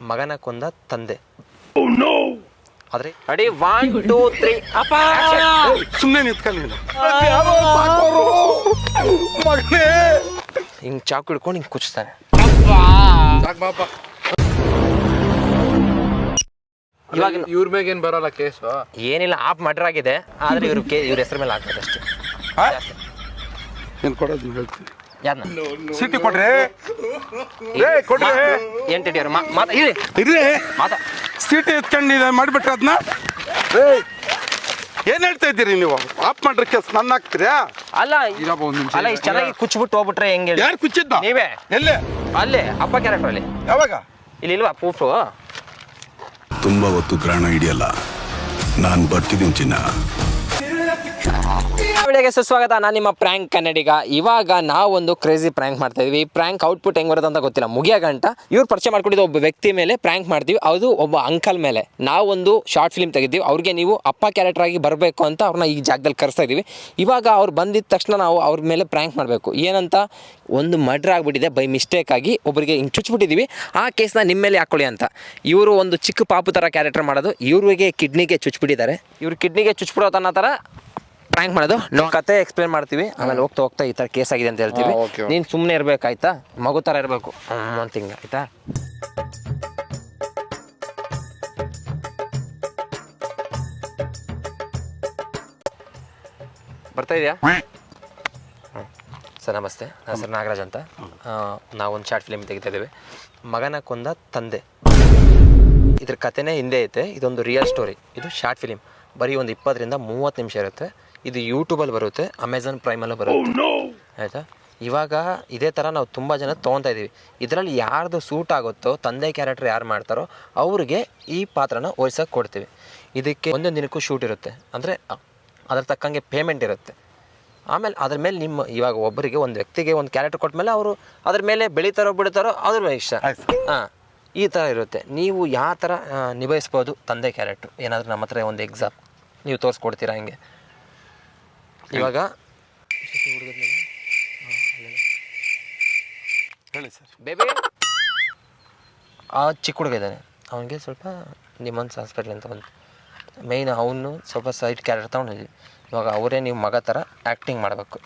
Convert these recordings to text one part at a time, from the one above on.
ಮಗನ ಕೊಂದ ತಂದೆ. ಆದ್ರೆ ಅಡಿ ಒನ್ ಟೂ ತ್ರೀ ಅಪ್ಪ! ಸುಮ್ಮನೆ ನಿಂತ್ಕೊಂಡು ನೀನು. ಮಗನೇ ಹಿಂಗ್ ಚಾಕು ಹಿಡ್ಕೊಂಡು ಹಿಂಗ್ ಕುಚ್ತಾನೆ ಇವಾಗ ಇವ್ರ ಮ್ಯಾಗ ಏನ್ ಬರಲ್ಲ ಕೇಸು? ಏನಿಲ್ಲ ಆಪ್ ಮರ್ಡರ್ ಆಗಿದೆ. ಆದ್ರೆ ಇವ್ರ ಕೇ ಇವ್ರ ಹೆಸರು ಮೇಲೆ ಆಗ್ತದೆ ಅಷ್ಟೇ ಏನು ಕೊಡೋದು ಹೇಳ್ತೀನಿ ಯಾವ್ದನ್ನ ಸಿಟಿ ಕೊಡ್ರಿ. ಏ ಕೊಡ್ರಿ. ಏನ್ ಟಿ ಅವ್ರು ಮಾತಾ ಇರಿ ಇರ್ರಿ. ಮಾತಾ. ಸಿಟಿ ಎತ್ಕೊಂಡು ಇದು ಮಾಡಿಬಿಟ್ರೆ ಅದನ್ನ ಏ ಏನು ಹೇಳ್ತಾ ಇದ್ದೀರಿ ನೀವು? ಆಫ್ ಮಾಡ್ರಿ ಕೇಸ್ ನನ್ನ ಹಾಕ್ತೀರಾ? ಅಲ್ಲ ಇರಪ್ಪ ಒಂದು ನಿಮಿಷ ಅಲ್ಲ ಇಷ್ಟು ಚೆನ್ನಾಗಿ ಕುಚ್ಬಿಟ್ಟು ಹೋಗ್ಬಿಟ್ರೆ ಹೆಂಗೆ ಹೇಳಿ? ಯಾರು ಕುಚ್ಚಿದ್ದ? ನೀವೇ? ಎಲ್ಲೇ? ಅಲ್ಲೇ ಅಪ್ಪ ಕ್ಯಾರೆಕ್ಟರ್ ಅಲ್ಲಿ. ಯಾವಾಗ? ಇಲ್ಲಿ ಇಲ್ವಾ ಪ್ರೂಫು ತುಂಬಾ ಹೊತ್ತು ಗ್ರಹಣ ಹಿಡಿಯಲ್ಲ. ನಾನು ಬರ್ತಿದ್ದೀನಿ ಚಿನ್ನ. ವಿಡಿಯೋಗೆ ಸುಸ್ವಾಗತ. ನಾನು ನಿಮ್ಮ ಪ್ರ್ಯಾಂಕ್ ಕನ್ನಡಿಗ. ಇವಾಗ ನಾವೊಂದು ಕ್ರೇಜಿ ಪ್ರ್ಯಾಂಕ್ ಮಾಡ್ತಾ ಇದೀವಿ. ಈ ಪ್ರ್ಯಾಂಕ್ ಔಟ್ಪುಟ್ ಹೆಂಗ್ ಬರುತ್ತೆ ಅಂತ ಗೊತ್ತಿಲ್ಲ. ಮುಗಿಯ ಗಂಟ ಇವ್ರು ಪರಿಚಯ ಮಾಡ್ಕೊಂಡಿದ್ದ ಒಬ್ಬ ವ್ಯಕ್ತಿ ಮೇಲೆ ಪ್ರ್ಯಾಂಕ್ ಮಾಡ್ತೀವಿ. ಅದು ಒಬ್ಬ ಅಂಕಲ್ ಮೇಲೆ. ನಾವೊಂದು ಶಾರ್ಟ್ ಫಿಲ್ಮ್ ತೆಗಿದ್ದೀವಿ ಅವ್ರಿಗೆ ನೀವು ಅಪ್ಪ ಕ್ಯಾರೆಕ್ಟರ್ ಆಗಿ ಬರಬೇಕು ಅಂತ ಅವ್ರನ್ನ ಈ ಜಾಗದಲ್ಲಿ ಕರೆಸ್ತಾ ಇದೀವಿ. ಇವಾಗ ಅವ್ರು ಬಂದಿದ್ದ ತಕ್ಷಣ ನಾವು ಅವ್ರ ಮೇಲೆ ಪ್ರ್ಯಾಂಕ್ ಮಾಡಬೇಕು. ಏನಂತ? ಒಂದು ಮರ್ಡರ್ ಆಗಿಬಿಟ್ಟಿದೆ ಬೈ ಮಿಸ್ಟೇಕ್ ಆಗಿ ಒಬ್ಬರಿಗೆ ಹಿಂಗೆ ಚುಚ್ಚಿಬಿಟ್ಟಿದ್ದೀವಿ ಆ ಕೇಸ್ನ ನಿಮ್ಮ ಮೇಲೆ ಹಾಕೊಳ್ಳಿ ಅಂತ. ಇವರು ಒಂದು ಚಿಕ್ಕ ಪಾಪು ಥರ ಕ್ಯಾರೆಕ್ಟರ್ ಮಾಡೋದು. ಇವರಿಗೆ ಕಿಡ್ನಿಗೆ ಚುಚ್ಚಿಬಿಟ್ಟಿದ್ದಾರೆ ಇವ್ರು ಕಿಡ್ನಿಗೆ ಚುಚ್ಚಿಬಿಡೋತನ ಥರ ಪ್ರ್ಯಾಂಕ್ ಮಾಡೋದು. ನೋ ಕತೆ ಎಕ್ಸ್ಪ್ಲೇನ್ ಮಾಡ್ತೀವಿ. ಆಮೇಲೆ ಹೋಗ್ತಾ ಹೋಗ್ತಾ ಈ ಥರ ಕೇಸ್ ಆಗಿದೆ ಅಂತ ಹೇಳ್ತೀವಿ. ಹಾ, okay, okay. ನೀನು ಸುಮ್ಮನೆ ಇರಬೇಕಾಯ್ತಾ ಮಗು ಥರ ಇರಬೇಕು. ಒಂದು ತಿಂಗಳು ಆಯ್ತಾ? ಬರ್ತಾ ಇದೆಯಾ? ಸರ್ ನಮಸ್ತೆ. ನನ್ನ ಹೆಸರು ನಾಗರಾಜ್ ಅಂತ. ನಾವೊಂದು ಶಾರ್ಟ್ ಫಿಲ್ಮ್ ತೆಗಿತಾ ಇದ್ದೀವಿ. ಮಗನ ಕೊಂದ ತಂದೆ. ಇದ್ರ ಕಥೆನೇ ಹಿಂದೆ ಐತೆ. ಇದೊಂದು ರಿಯಲ್ ಸ್ಟೋರಿ ಇದು ಶಾರ್ಟ್ ಫಿಲಿಮ್ ಬರೀ ಒಂದು ಇಪ್ಪತ್ತರಿಂದ ಮೂವತ್ತು ನಿಮಿಷ ಇರುತ್ತೆ. ಇದು ಯೂಟ್ಯೂಬಲ್ಲಿ ಬರುತ್ತೆ ಅಮೆಝಾನ್ ಪ್ರೈಮಲ್ಲೂ ಬರುತ್ತೆ. ಆಯಿತಾ? ಇವಾಗ ಇದೇ ಥರ ನಾವು ತುಂಬ ಜನ ತೊಗೊತಾ ಇದ್ದೀವಿ. ಇದರಲ್ಲಿ ಯಾರ್ದು ಸೂಟ್ ಆಗುತ್ತೋ ತಂದೆ ಕ್ಯಾರೆಕ್ಟರ್ ಯಾರು ಮಾಡ್ತಾರೋ ಅವ್ರಿಗೆ ಈ ಪಾತ್ರನ ವಹಿಸೋಕೆ ಕೊಡ್ತೀವಿ. ಇದಕ್ಕೆ ಒಂದೊಂದು ದಿನಕ್ಕೂ ಶೂಟ್ ಇರುತ್ತೆ. ಅಂದರೆ ಅದ್ರ ತಕ್ಕಂಗೆ ಪೇಮೆಂಟ್ ಇರುತ್ತೆ. ಆಮೇಲೆ ಅದ್ರ ಮೇಲೆ ನಿಮ್ಮ ಇವಾಗ ಒಬ್ಬರಿಗೆ ಒಂದು ವ್ಯಕ್ತಿಗೆ ಒಂದು ಕ್ಯಾರೆಕ್ಟರ್ ಕೊಟ್ಟ ಮೇಲೆ ಅವರು ಅದ್ರ ಮೇಲೆ ಬೆಳೀತಾರೋ ಬಿಡ್ತಾರೋ ಅದ್ರ ಮೇಲೆ ಇಷ್ಟ. ಹಾಂ ಈ ಥರ ಇರುತ್ತೆ. ನೀವು ಯಾವ ಥರ ನಿಭಾಯಿಸ್ಬೋದು ತಂದೆ ಕ್ಯಾರೆಕ್ಟ್ರು ಏನಾದರೂ ನಮ್ಮ ಹತ್ರ ಒಂದು ಎಕ್ಸಾಮ್ ನೀವು ತೋರಿಸ್ಕೊಡ್ತೀರಾ ಹಿಂಗೆ? ಇವಾಗ? ಹೇಳಿ. ಸರ್. ಬೇಬಿ? ಆ ಚಿಕ್ಕ ಹುಡುಗ ಇದ್ದಾನೆ. ಅವನಿಗೆ ಸ್ವಲ್ಪ ನಿಮ್ಮನ್ಸ್ ಹಾಸ್ಪಿಟ್ಲ್ ಅಂತ ಒಂದು ಮೇಯ್ನ್ ಅವನು ಸ್ವಲ್ಪ ಸೈಡ್ ಕ್ಯಾರೆಕ್ಟರ್ ತೊಗೊಂಡಿದ್ವಿ ಇವಾಗ ಅವರೇ ನೀವು ಮಗ ಥರ ಆ್ಯಕ್ಟಿಂಗ್ ಮಾಡಬೇಕು.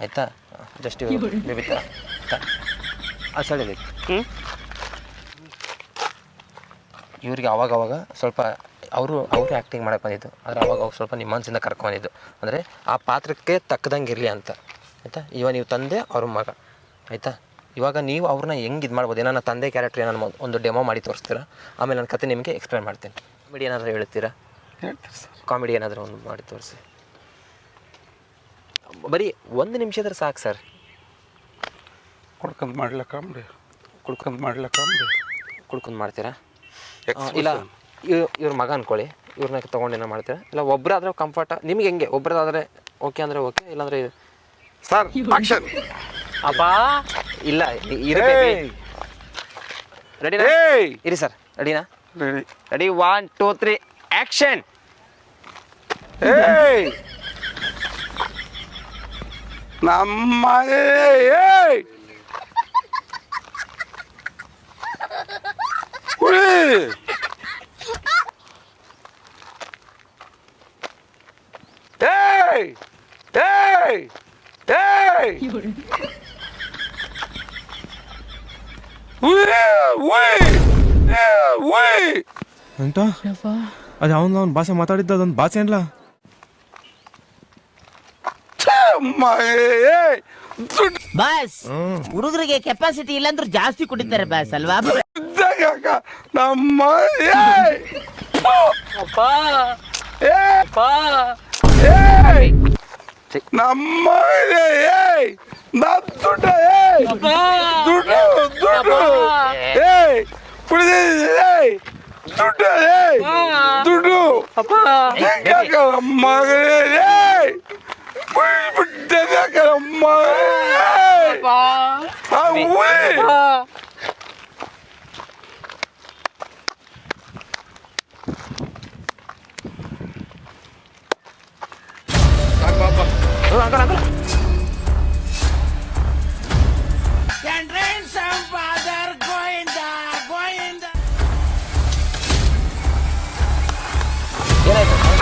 ಆಯಿತಾ? ಜಸ್ಟ್ ಬೇಬಿ ಥರ ಆ ಸೈಡ್ ಇವ್ರಿಗೆ ಅವಾಗ ಅವಾಗ ಸ್ವಲ್ಪ ಅವರು ಅವರು ಆ್ಯಕ್ಟಿಂಗ್ ಮಾಡಕ್ಕೆ ಬಂದಿದ್ದು. ಆದರೆ ಅವಾಗ ಅವ್ರು ಸ್ವಲ್ಪ ನಿಮ್ಮ ಮನಸ್ಸಿಂದ ಕರ್ಕೊಂಡಿದ್ದು ಅಂದರೆ ಆ ಪಾತ್ರಕ್ಕೆ ತಕ್ಕದಂಗೆ ಇರಲಿ ಅಂತ. ಆಯಿತಾ? ಇವಾಗ ನೀವು ತಂದೆ ಅವ್ರ ಮಗ. ಆಯಿತಾ? ಇವಾಗ ನೀವು ಅವ್ರನ್ನ ಹೆಂಗೆ ಇದು ಮಾಡ್ಬೋದು? ಏನೋ ತಂದೆ ಕ್ಯಾರೆಕ್ಟರ್ ಏನೋ ಒಂದು ಡೆಮೋ ಮಾಡಿ ತೋರಿಸ್ತೀರಾ? ಆಮೇಲೆ ನನ್ನ ಕತೆ ನಿಮಗೆ ಎಕ್ಸ್ಪ್ಲೇನ್ ಮಾಡ್ತೀನಿ. ಕಾಮಿಡಿ ಏನಾದರೂ ಹೇಳ್ತೀರಾ ಕಾಮಿಡಿ ಏನಾದರೂ ಒಂದು ಮಾಡಿ ತೋರಿಸಿ. ಬರೀ ಒಂದು ನಿಮಿಷದ್ರೆ ಸಾಕು ಸರ್. ಕುಡ್ಕೊಂಡು ಮಾಡಲಿಕ್ಕೆ ಕುಡ್ಕೊಂಡು ಮಾಡಲಿಕ್ಕೆ ಕುಡ್ಕೊಂಡು ಮಾಡ್ತೀರಾ? ಇಲ್ಲ. ಇವ್ ಇವ್ರ ಮಗ ಅನ್ಕೊಳ್ಳಿ. ಇವ್ರನ್ನ ತೊಗೊಂಡು ಏನೋ ಮಾಡ್ತೀರಾ? ಇಲ್ಲ ಒಬ್ಬರಾದ್ರೆ ಕಂಫರ್ಟ ನಿಮ್ಗೆ ಹೆಂಗೆ? ಒಬ್ಬರದಾದ್ರೆ ಓಕೆ ಅಂದರೆ ಓಕೆ ಇಲ್ಲಾಂದ್ರೆ ಸರ್ ಆಕ್ಷನ್ ಅಪ್ಪ ಇಲ್ಲ ರೆಡಿನಾ ಇರಿ ಸರ್ ರೆಡಿನಾ ready ready one two three action ಏಯ್! ನಮ್ಮ ಏಯ್! ಕುಡಿ ಏಯ್! ಏಯ್! ಏಯ್! ಉಯ್ ಉಯ್ ಉಯ್! ಎಂತ? ಅದು ಅವನು ಅವ್ನ ಭಾಷೆ ಮಾತಾಡಿದ್ದ ಅದೊಂದು ಭಾಷೆ ಅಲ್ಲ ಬಾಸ್ ಹುಡುಗರಿಗೆ ಕೆಪಾಸಿಟಿ ಇಲ್ಲಂದ್ರೆ ಜಾಸ್ತಿ ಕುಡಿತಾರೆ ಬಾಸ್ ಅಲ್ವಾ? ನಮ್ಮ ಏಯ್! ಅಪ್ಪ! ಏ ಅಪ್ಪ! ಏಯ್ ನಮ್ಮ ಏಯ್ ನನ್ ದುಡ್ಡ ಏಯ್ ದುಡ್ಡು ದುಡ್ಡು ಏಯ್ ಕುಡಿದಿದ್ದೀನಿ ಏಯ್ ದುಡ್ಡು ಏಯ್ ದುಡ್ಡು ಹೆಂಗಾಕ ಮಗನೇ ಏಯ್ ಕುಡಿದ್ಬಿಟ್ಟೆ ಮಗನೇ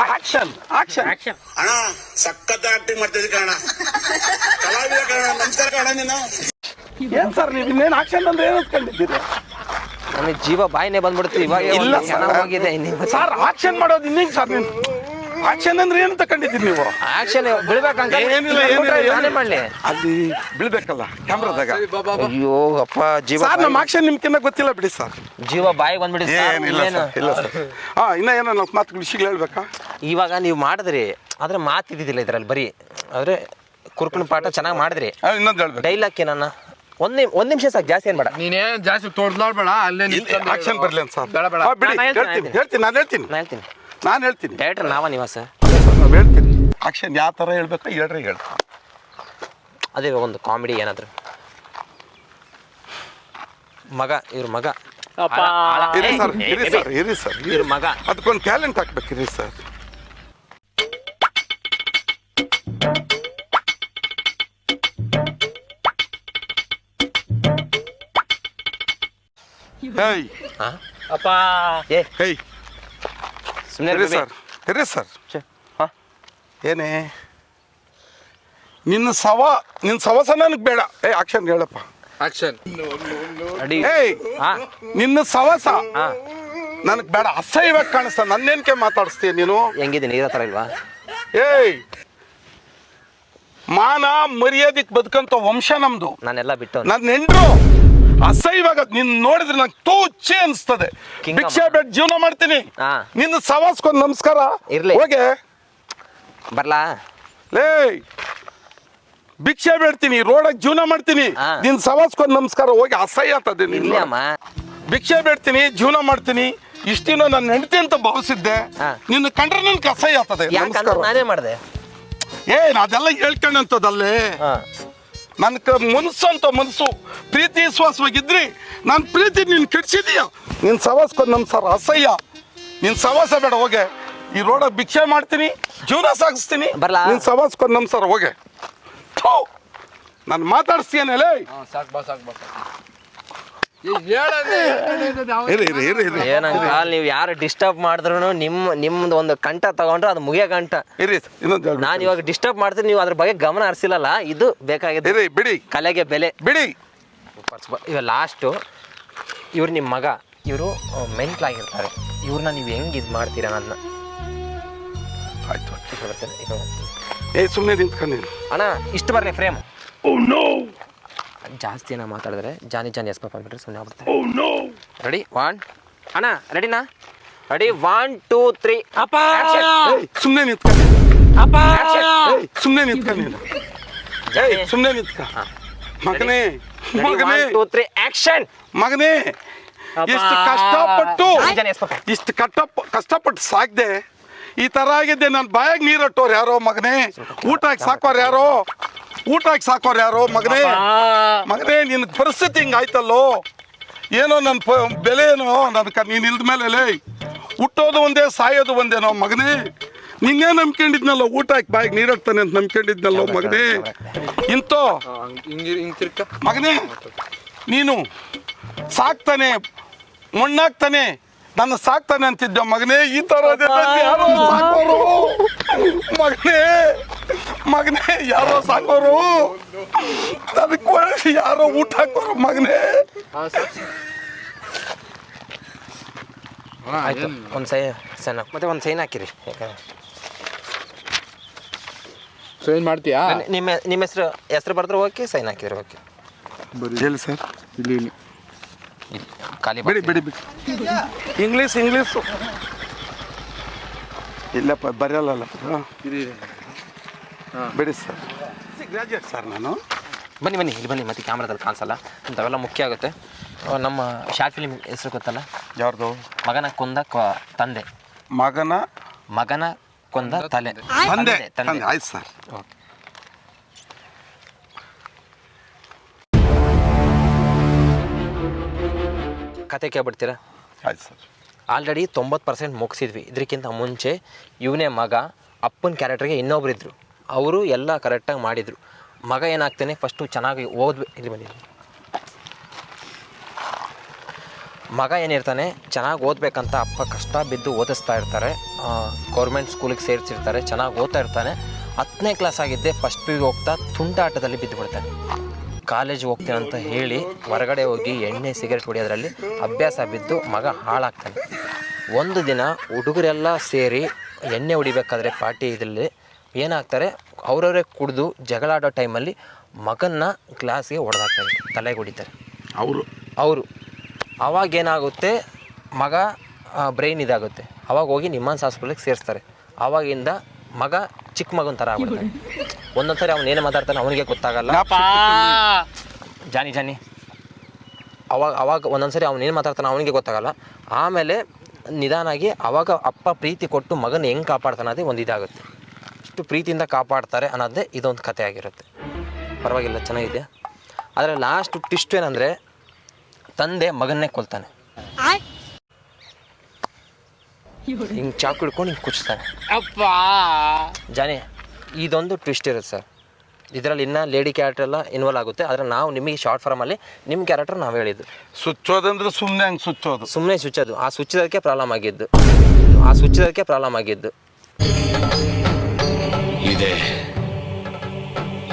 ಆಕ್ಷನ್ ಆಕ್ಷನ್ ಆಕ್ಷನ್ ಅಣ್ಣ ಸಖತ್ ಏನ್ ಸರ್ ನೀವು ಜೀವ ಬಾಯಿನೇ ಬಂದ್ಬಿಡ್ತು ಇವಾಗ ಇಲ್ಲ ಸರ್. ಆಕ್ಷನ್ ಮಾಡೋದು ಇನ್ನೇನು ಸರ್ ನೀನು? ಆಕ್ಷನ್ ಅಂದ್ರೆ ಏನು ತಕೊಂಡಿದ್ದೀರಿ ನೀವು? ಆಕ್ಷನ್ ಬಿಡ್ಬೇಕಂತ ಏನಿಲ್ಲ ಏನಿಲ್ಲ ನಾನೇ ಮಾಡ್ಲಿ. ಅಲ್ಲಿ ಬೀಳ್ಬೇಕಲ್ಲ ಕ್ಯಾಮ್ರಾದಾಗ. ಅಯ್ಯೋ ಅಪ್ಪ ಜೀವ ಸರ್ ನಮ್ಮ ಆಕ್ಷನ್ ನಿಮ್ಕಿನ್ನ ಗೊತ್ತಿಲ್ಲ ಬಿಡಿ ಸರ್. ಜೀವ ಬಾಯಿ ಬಂದ್ಬಿಡಿ ಸರ್, ಏನಿಲ್ಲ ಇನ್ನೇನು? ಸರ್ ಇಲ್ಲ ಸರ್. ಹಾ ಇನ್ನ ಏನೋ ನಾಲ್ಕು ಮಾತು ವಿಷಯಗಳು ಹೇಳ್ಬೇಕಾ? ಇವಾಗ ನೀವು ಮಾಡಿದ್ರಿ ಆದ್ರೆ ಮಾತಿದ್ದಿಲ್ಲ ಇದ್ರಲ್ಲಿ ಬರೀ ಆದ್ರೆ ಕುರ್ಕುಣ ಪಾಠ ಚೆನ್ನಾಗಿ ಮಾಡಿದ್ರಿ. ಇನ್ನೊಂದು ಹೇಳ್ಬೇಕು. ಡೈಲಾಗ್ ಏನನ್ನ? ಒಂದ್ ನಿಮ್ ಒಂದ್ ನಿಮಿಷ ಸಾಕು ಜಾಸ್ತಿ ಏನ್ ಬೇಡ. ನೀನೇನ್ ಜಾಸ್ತಿ ತೋರ್ಲಾಡ್ಬೇಡ ಅಲ್ಲೇ ಆಕ್ಷನ್ ಬರ್ಲಿ ಅಂತ ಸರ್. ಬೇಡ ಬೇಡ. ಹಾ, ಬಿಡಿ ನಾನು ಹೇಳ್ತೀನಿ, ಹೇಳ್ತೀನಿ ಹೇಳ್ತೀನಿ. ನಾನು ಹೇಳ್ತೀನಿ. ನಾನು ಹೇಳ್ತೀನಿ. ನಾನು ಹೇಳ್ತೀನಿ. ಡೈರೆಕ್ಟರ್ ನಾವ ನೀವ ಸರ್ ನಾವು ಹೇಳ್ತೀನಿ. ಆಕ್ಷನ್ ಯಾವ ಥರ ಹೇಳ್ಬೇಕು ಹೇಳ್ರಿ ಹೇಳ್ತೀನಿ ಅದೇ ಇವಾಗ ಒಂದು ಕಾಮಿಡಿ ಏನಾದ್ರು. ಮಗ ಇವ್ರ ಮಗ. ಆಳ- ಆಳ- ಇರಿ ಸರ್ ಇರಿ ಸರ್ ಇರಿ ಸರ್ ಇವ್ರ ಮಗ. ಅದಕ್ಕೊಂದು ಟ್ಯಾಲೆಂಟ್ ಹಾಕ್ಬೇಕು ಇರಿ ಸರ್ ಹೇಯ್. ಹಾ? ಅಪ್ಪ. ಏ. ಹೇಯ್. ಸುಮ್ಮನೆ ಇರಿ ಸರ್ ಇರಿ ಸರ್. ಹಾ? ಏನೇ? ನಿನ್ನ ಸವ ನಿನ್ನ ಸವಸ ನನಗೆ ಬೇಡ. ಏ ಆಕ್ಷನ್ ಹೇಳಪ್ಪ. ಆಕ್ಷನ್ ಅಡಿ. ಏಯ್ ಹಾ? ನಿನ್ನ ಸವಸ ಹಾ. ನನಗೆ ಬೇಡ. ಅಸಹ್ಯವಾಗಿ ಕಾಣಿಸ್ತ ನನ್ನೇನ್ಕೆ ಮಾತಾಡಿಸ್ತೀಯ ನೀನು? ಹೆಂಗಿದೆ ನೀರ ಥರ ಇಲ್ವಾ? ಏಯ್! ಮಾನ ಮರ್ಯಾದಿಕ್ ಬದುಕಂತ ವಂಶ ನಮ್ದು. ನಾನೆಲ್ಲ ಬಿಟ್ಟು ನನ್ನ ಹೆಂಡ್ರು. ಅಸಹ್ಯವಾಗ ನಿನ್ ನೋಡಿದ್ರೆ ನಂಗೆ ತೂಚೆ ಅನ್ಸ್ತದೆ. ಭಿಕ್ಷೆ ಬೇಡ ಜೀವನ ಮಾಡ್ತೀನಿ. ಹಾ. ನಿನ್ನ ಸವಾಸ್ಕೊಂಡ್ ನಮಸ್ಕಾರ. ಇರ್ಲಿ. ಹೋಗೆ. ಬರ್ಲಾ? ಲೇ. ಭಿಕ್ಷೆ ಬೇಡ್ತೀನಿ ರೋಡಾಗ ಜೀವನ ಮಾಡ್ತೀನಿ. ಹಾ. ನಿನ್ ಸವಾಸ್ಕೊಂಡ್ ನಮಸ್ಕಾರ. ಹೋಗಿ ಅಸಹ್ಯ ಆತದೆ ನಿನ್ ಭಿಕ್ಷೆ ಬೇಡ್ತೀನಿ ಜೀವನ ಮಾಡ್ತೀನಿ. ಇಷ್ಟಿನ ನನ್ನ ಹೆಂಡತಿ ಅಂತ ಭಾವಿಸಿದ್ದೆ. ಹಾ. ನಿನ್ನ ಕಂಡ್ರೆ ನನ್ಗೆ ಅಸಹ್ಯ ಆತದೆ ಯಾಕಂದ್ರೆ ನಮಸ್ಕಾರ. ನಾನೇ ಮಾಡ್ದೆ? ಏ ಅದೆಲ್ಲ ಹೇಳ್ಕೊಂಡಂತದಲ್ಲೇ. ಹಾ ನನ್ ಕ ಮನಸ್ಸು ಅಂತ ಮನಸ್ಸು ಪ್ರೀತಿ ವಿಶ್ವಾಸವಾಗಿದ್ರಿ ನಾನು ಪ್ರೀತಿ ನೀನು ಕೆಡ್ಸಿದೀಯ? ನಿನ್ನ ಸವಾಸ್ಕೊಂಡು ನಮ್ಮ ಸರ್ ಅಸಹ್ಯ. ನಿನ್ನ ಸವಾಸ ಬೇಡ ಹೋಗೆ. ಈ ರೋಡ ಭಿಕ್ಷೆ ಮಾಡ್ತೀನಿ ಜೀವನ ಸಾಗಿಸ್ತೀನಿ. ಬರಲಾ? ನಿನ್ ಸವಾಸ್ಕೊಂಡು ನಮ್ಮ ಸರ್ ಹೋಗೆ. ನಾನು ಮಾತಾಡಿಸ್ತೀಯನಲ್ಲೇ ಸಾಕ್ ಬಾ ಸಾಕು ಬಾ. ಏನಂಕ ನೀವು ಯಾರು ಡಿಸ್ಟರ್ಬ್ ಮಾಡಿದ್ರು ನಿಮ್ಮ ನಿಮ್ದು ಒಂದು ಕಂಠ ತಗೊಂಡ್ರೆ ಅದು ಮುಗಿಯ ಕಂಠ. ಇರಿ ಇನ್ನೊಂದು. ನಾನು ಇವಾಗ ಡಿಸ್ಟರ್ಬ್ ಮಾಡ್ತೀನಿ ನೀವು ಅದ್ರ ಬಗ್ಗೆ ಗಮನ ಹರಿಸಿಲ್ಲಲ್ಲ ಇದು ಬೇಕಾಗಿದೆ ಇರಿ ಬಿಡಿ. ಕಲೆಗೆ ಬೆಲೆ. ಬಿಡಿ. ಇವ ಲಾಸ್ಟು ಇವ್ರು ನಿಮ್ಮ ಮಗ ಇವರು ಮೆಂಟ್ಲಾಗಿರ್ತಾರೆ ಇವ್ರನ್ನ ನೀವು ಹೆಂಗೆ ಇದು ಮಾಡ್ತೀರಾ ನನ್ನ ಆಯ್ತು ನಿಂತ್ಕೊಂಡು ಅಣ್ಣ ಇಷ್ಟು ಬರಲಿ ಫ್ರೇಮ್ ಜಾಸ್ತಿ ಏನೋ ಮಾತಾಡಿದ್ರೆ ಜಾನಿ ಜಾನಿ ಎಸ್ ಬಂದ್ಬಿಟ್ರೆ ಸುಮ್ಮನೆ ಆಗ್ಬಿಡ್ತಾರೆ ರೆಡಿ ಒನ್ ಅಣ್ಣ ರೆಡಿನಾ ರೆಡಿ ಒನ್ ಟೂ ತ್ರೀ ಅಪ್ಪ! ಸುಮ್ಮನೆ ನಿಂತ್ಕ. ಅಪ್ಪ! ಸುಮ್ಮನೆ ನಿಂತ್ಕ ನೀನು. ಸುಮ್ಮನೆ ನಿಂತ್ಕ. ಮಗನೇ ಮಗನೇ. ಟೂ ತ್ರೀ ಆಕ್ಷನ್ ಮಗನೇ ಇಷ್ಟು ಕಷ್ಟಪಟ್ಟು ಜಾನಿ ಎಸ್ ಇಷ್ಟು ಕಟ್ಟ ಕಷ್ಟಪಟ್ಟು ಸಾಕ್ದೆ. ಈ ತರ ಆಗಿದ್ದೆ ನಾನು ಬಾಯಾಗ ನೀರಟ್ಟೋರು ಯಾರೋ ಮಗನೇ. ಊಟ ಹಾಕಿ ಸಾಕೋರು ಯಾರೋ. ಊಟ ಹಾಕಿ ಸಾಕೋರು ಯಾರು? ಮಗನೇ ಮಗನೇ ನಿನ್ನ ಪರಿಸ್ಥಿತಿ ಹಿಂಗಾಯ್ತಲ್ಲೋ? ಏನೋ ನನ್ನ ಪ ಬೆಲೆ ಏನೋ? ನನ್ನ ಕ ನೀನು ಇಲ್ದ ಮೇಲೆ ಲೇ ಹುಟ್ಟೋದು ಒಂದೇ ಸಾಯೋದು ಒಂದೇನೋ ಮಗನೇ. ನಿನ್ನೇ ನಂಬ್ಕೊಂಡಿದ್ನಲ್ಲ ಊಟ ಹಾಕಿ ಬಾಯಿಗೆ ನೀರಾಕ್ತಾನೆ ಅಂತ ನಂಬ್ಕೊಂಡಿದ್ನಲ್ಲ ಮಗನೇ. ಇಂತೋ? ಹಿಂಗೆ ಹಿಂಗೆ ತಿರ್ಕ. ಮಗನೇ ನೀನು ಸಾಕ್ತಾನೆ ಮಣ್ಣಾಗ್ತಾನೆ ನನ್ನ ಸಾಕ್ತಾನೆ ಅಂತಿದ್ದ ಮಗನೇ? ಈ ತರ ಯಾರೋ ಸಾಕೋರು? ಮಗನೇ. ಮಗನೇ ಯಾರೋ ಸಾಕೋರು? ಅದಕ್ಕೆ ಯಾರೋ ಊಟ ಹಾಕೋರು ಮಗನೇ? ಹಾಂ ಸಾಕ್ ಹಾಂ ಆಯ್ತು ಒಂದು ಸೈ ಸೈನ್ ಮತ್ತೆ ಒಂದು ಸೈನ್ ಹಾಕಿರಿ ಯಾಕಂದ್ರೆ. ಸೈನ್ ಮಾಡ್ತೀಯಾ? ನಿ- ನಿಮ್ಮ ನಿಮ್ಮ ಹೆಸರು ಹೆಸರು ಬರೆದ್ರೆ ಓಕೆ ಸೈನ್ ಹಾಕಿದ್ರೆ ಓಕೆ. ಹೇಳಿ ಸರ್. ಇಲ್ಲಿ ಇಲ್ಲಿ. ಖಾಲಿ ಬಿಡಿ ಬಿಡಿ ಬಿಡಿ. ಇಂಗ್ಲೀಷ್ ಇಂಗ್ಲೀಷು ಇಲ್ಲಪ್ಪ ಬರೆಯಲ್ಲ ಇಲ್ಲಿ ಬಿಡಿ ಸರ್. ಗ್ರಾಜುಯೇಟ್ ಸರ್ ನಾನು ಬನ್ನಿ ಬನ್ನಿ ಇಲ್ಲಿ ಬನ್ನಿ ಮತ್ತೆ ಕ್ಯಾಮ್ರಾದಲ್ಲಿ ಕಾಣಿಸಲ್ಲ. ಅಂಥವೆಲ್ಲ ಮುಖ್ಯ ಆಗುತ್ತೆ. ನಮ್ಮ ಶಾರ್ಟ್ ಫಿಲಿಮ್ ಹೆಸರು ಗೊತ್ತಲ್ಲ? ಯಾರ್ದು? ಮಗನ ಕೊಂದ ಕ ತಂದೆ. ಮಗನ? ಮಗನ ಕೊಂದ ತಲೆ. ತಂದೆ. ತಂದೆ ತಂದೆ. ಆಯ್ತು ಸರ್. ಓಕೆ. ಕತೆ ಕೇಳ್ಬಿಡ್ತೀರಾ? ಆಯ್ತು ಸರ್. ಆಲ್ರೆಡಿ ತೊಂಬತ್ತು ಪರ್ಸೆಂಟ್ ಮುಗಿಸಿದ್ವಿ. ಇದಕ್ಕಿಂತ ಮುಂಚೆ ಇವನೇ ಮಗ ಅಪ್ಪನ ಕ್ಯಾರೆಕ್ಟರ್ಗೆ ಇನ್ನೊಬ್ರು ಇದ್ದರು ಅವರು ಎಲ್ಲ ಕರೆಕ್ಟಾಗಿ ಮಾಡಿದರು. ಮಗ ಏನಾಗ್ತಾನೆ? ಫಸ್ಟು ಚೆನ್ನಾಗಿ ಓದ್ಬೇ ಇಲ್ಲಿ ಬನ್ನಿ. ಮಗ ಏನಿರ್ತಾನೆ? ಚೆನ್ನಾಗಿ ಓದಬೇಕಂತ ಅಪ್ಪ ಕಷ್ಟ ಬಿದ್ದು ಓದಿಸ್ತಾ ಇರ್ತಾರೆ. ಗೌರ್ಮೆಂಟ್ ಸ್ಕೂಲಿಗೆ ಸೇರಿಸಿರ್ತಾರೆ, ಚೆನ್ನಾಗಿ ಓದ್ತಾ ಇರ್ತಾನೆ. ಹತ್ತನೇ ಕ್ಲಾಸ್ ಆಗಿದ್ದೆ ಫಸ್ಟ್ ಪಿ ಹೋಗ್ತಾ ತುಂಟಾಟದಲ್ಲಿ ಬಿದ್ದು ಬಿಡ್ತಾನೆ. ಕಾಲೇಜ್ ಹೋಗ್ತೇನೆ ಅಂತ ಹೇಳಿ ಹೊರಗಡೆ ಹೋಗಿ ಎಣ್ಣೆ ಸಿಗರೆಟ್ ಹೊಡಿಯೋದ್ರಲ್ಲಿ ಅಭ್ಯಾಸ ಬಿದ್ದು ಮಗ ಹಾಳಾಗ್ತಾನೆ. ಒಂದು ದಿನ ಹುಡುಗರೆಲ್ಲ ಸೇರಿ ಎಣ್ಣೆ ಹೊಡಿಬೇಕಾದ್ರೆ ಪಾರ್ಟಿ ಇದರಲ್ಲಿ ಏನಾಗ್ತಾರೆ ಅವರವರೇ ಕುಡಿದು ಜಗಳಾಡೋ ಟೈಮಲ್ಲಿ ಮಗನ್ನ ಗ್ಲಾಸ್ಗೆ ಹೊಡೆದಾಕ್ತಾರೆ ತಲೆಗೆ ಹೊಡಿತಾರೆ. ಅವರು. ಅವರು. ಅವಾಗ ಏನಾಗುತ್ತೆ ಮಗ ಬ್ರೈನ್ ಇದಾಗುತ್ತೆ. ಅವಾಗ ಹೋಗಿ ನಿಮ್ಮನ್ಸ್ ಹಾಸ್ಪಿಟ್ಲಿಗೆ ಸೇರಿಸ್ತಾರೆ. ಆವಾಗಿಂದ ಮಗ ಚಿಕ್ಕ ಮಗನ ಥರ ಆಗ್ಬಿಡ್ತಾನೆ. ಒಂದೊಂದ್ಸರಿ ಅವನು ಏನು ಮಾತಾಡ್ತಾನೆ ಅವನಿಗೆ ಗೊತ್ತಾಗಲ್ಲ. Johnny Johnny. ಅವಾಗ ಅವಾಗ ಒಂದೊಂದ್ಸರಿ ಅವನು ಏನು ಮಾತಾಡ್ತಾನೆ ಅವನಿಗೆ ಗೊತ್ತಾಗಲ್ಲ. ಆಮೇಲೆ ನಿಧಾನಾಗಿ ಅವಾಗ ಅಪ್ಪ ಪ್ರೀತಿ ಕೊಟ್ಟು ಮಗನ ಹೆಂಗೆ ಕಾಪಾಡ್ತಾನೆ ಅದೇ ಒಂದು ಇದಾಗುತ್ತೆ. ಅಷ್ಟು ಪ್ರೀತಿಯಿಂದ ಕಾಪಾಡ್ತಾರೆ ಅನ್ನೋದೇ ಇದೊಂದು ಕತೆ ಆಗಿರುತ್ತೆ ಪರವಾಗಿಲ್ಲ ಚೆನ್ನಾಗಿದೆ ಆದರೆ ಲಾಸ್ಟ್ ಟ್ವಿಸ್ಟ್ ಏನಂದರೆ ತಂದೆ ಮಗನ್ನೇ ಕೊಲ್ತಾನೆ. ಹಿಂಗೆ ಚಾಕು ಹಿಡ್ಕೊಂಡು ಹಿಂಗೆ ಕುಚ್ತಾನೆ ಅಪ್ಪ! ಜಾನೆ ಇದೊಂದು ಟ್ವಿಸ್ಟ್ ಇರುತ್ತೆ ಸರ್ ಇದರಲ್ಲಿ ಇನ್ನೂ ಲೇಡಿ ಕ್ಯಾರೆಕ್ಟರ್ ಎಲ್ಲ ಇನ್ವಾಲ್ವ್ ಆಗುತ್ತೆ. ಆದರೆ ನಾವು ನಿಮಗೆ ಶಾರ್ಟ್ ಫಾರ್ಮಲ್ಲಿ ನಿಮ್ಮ ಕ್ಯಾರೆಕ್ಟರ್ ನಾವು ಹೇಳಿದ್ದು. ಸುಚ್ಚೋದಂದ್ರೆ ಸುಮ್ಮನೆ ಹಂಗೆ ಸುಚ್ಚೋದು. ಸುಮ್ಮನೆ ಸುಚ್ಚೋದು. ಆ ಸುಚ್ಚಿದಕ್ಕೆ ಪ್ರಾಬ್ಲಮ್ ಆಗಿದ್ದು. ಆ ಸುಚ್ಚಿದಕ್ಕೆ ಪ್ರಾಬ್ಲಮ್ ಆಗಿದ್ದು. ಇದೆ.